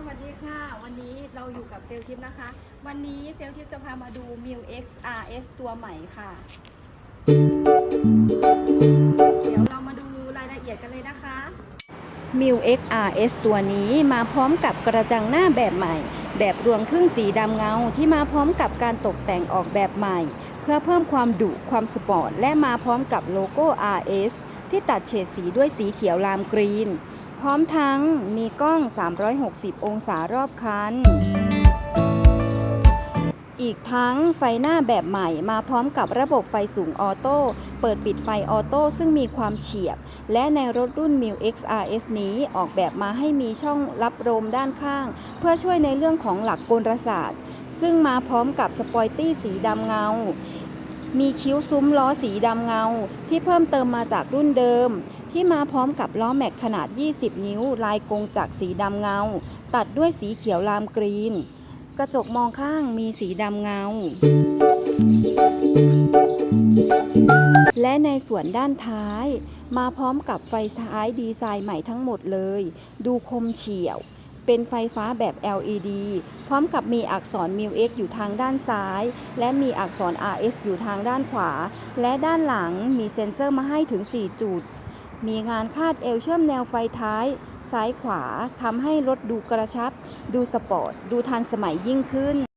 สวัสดีค่ะ วันนี้เราอยู่กับเซลลทิปนะคะ วันนี้เซลลทิปจะพามาดู m i l X RS ตัวใหม่ค่ะ เดี๋ยวเรามาดูรายละเอียดกันเลยนะคะ m i l X RS ตัวนี้มาพร้อมกับกระจังหน้าแบบใหม่ แบบรวงพึ่งสีดำเงาที่มาพร้อมกับการตกแต่งออกแบบใหม่ เพื่อเพิ่มความดุความสปอร์ตและมาพร้อมกับโลโก้ RS ที่ตัดเฉดสีด้วยสีเขียวลามกรีน พร้อมทั้งมีกล้อง 360 องศารอบคัน อีกทั้งไฟหน้าแบบใหม่มาพร้อมกับระบบไฟสูงออโต้ เปิดปิดไฟออโต้ซึ่งมีความเฉียบ และในรถรุ่น m i l X RS นี้ออกแบบมาให้มีช่องรับลมด้านข้าง เพื่อช่วยในเรื่องของหลักกลศาสตร์ ซึ่งมาพร้อมกับสปอยตี้สีดำเงา มีคิ้วซุ้มล้อสีดำเงา ที่เพิ่มเติมมาจากรุ่นเดิม ที่มาพร้อมกับล้อแม็กขนาด 20 นิ้ว ลายกงจากสีดำเงา ตัดด้วยสีเขียวลามกรีน กระจกมองข้างมีสีดำเงา และในส่วนด้านท้าย มาพร้อมกับไฟท้ายดีไซน์ใหม่ทั้งหมดเลย ดูคมเฉียว เป็นไฟฟ้าแบบ LED พร้อมกับมีอักษร m i l X อยู่ทางด้านซ้าย และมีอักษร RS อยู่ทางด้านขวา และด้านหลังมีเซ็นเซอร์มาให้ถึง 4 จุด มีงานคาดเอวเชื่อมแนวไฟท้าย ซ้ายขวาทำให้รถดูกระชับ ดูสปอร์ต ดูทันสมัยยิ่งขึ้น